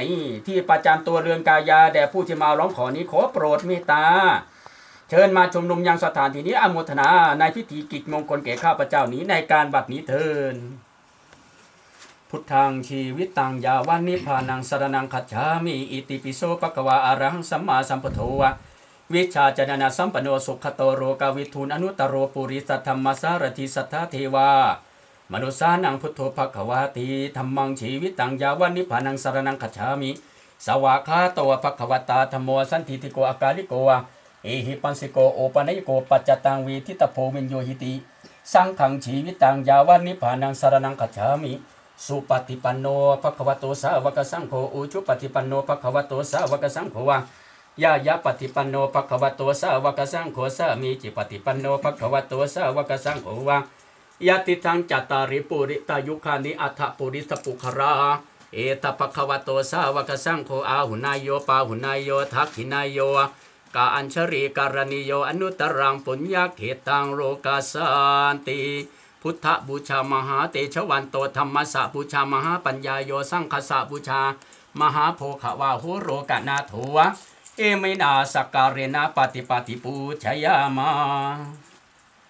นี่ที่ประจำตัวเรือนกายาแด่ผู้ที่มาร้องขอนี้ขอโปรดเมตตา เชิญมาชุมนุมยังสถานที่นี้อนุโมทนาในพิธีกิจมงคลแก่ข้าพเจ้านี้ในการบัดนี้เทินพุทธังชีวิตตังยาวันนิพานังสรนังคัจฉามิอิติปิโสปะกวาอะระหังสัมมาสัมพุทโวะวิชาจนนาสัมปโนสุขโตโรกาวิทูลอนุตโรปุริสัทธรรมสารติสัทธเทวา มนุษย์านังพุทโธภควาติธรรมังชีวิตตังยาวันนิพพานังสารนังคัจามิ สวากขาโตภควตาธรรมโมสันติติโกอากาลิโกวะเอหิปัสสิโกโอปนัยโกปัจจตังวีทิตโพวินโยหิติ สังขังชีวิตตังยาวันนิพพานังสารนังคัจามิ สุปฏิปันโนภควโตสาวกสังโฆอุชุปฏิปันโนภควโตสาวกสังโฆวะยายาปฏิปันโนภควโตสาวกสังโฆสามีจิปฏิปันโนภควโตสาวกสังโฆวะ ยะติทังจัตตาริปุริตายุคานิอัฏฐปุริสปุคราเอตปะคะวะโตสาวกสังโฆอาหุนายโยปาหุนายโยทักขินายโยกาอัญชรีการณิโยอนุตรังปุญญาเขตังโลกาสันติพุทธบูชามหาเตชะวันโตธรรมสะบูชามหาปัญญาโยสังคสะบูชามหาโพขวาหุโรกนาโถวะเอเมนาสกการเรนะปฏิปฏิปูชยามา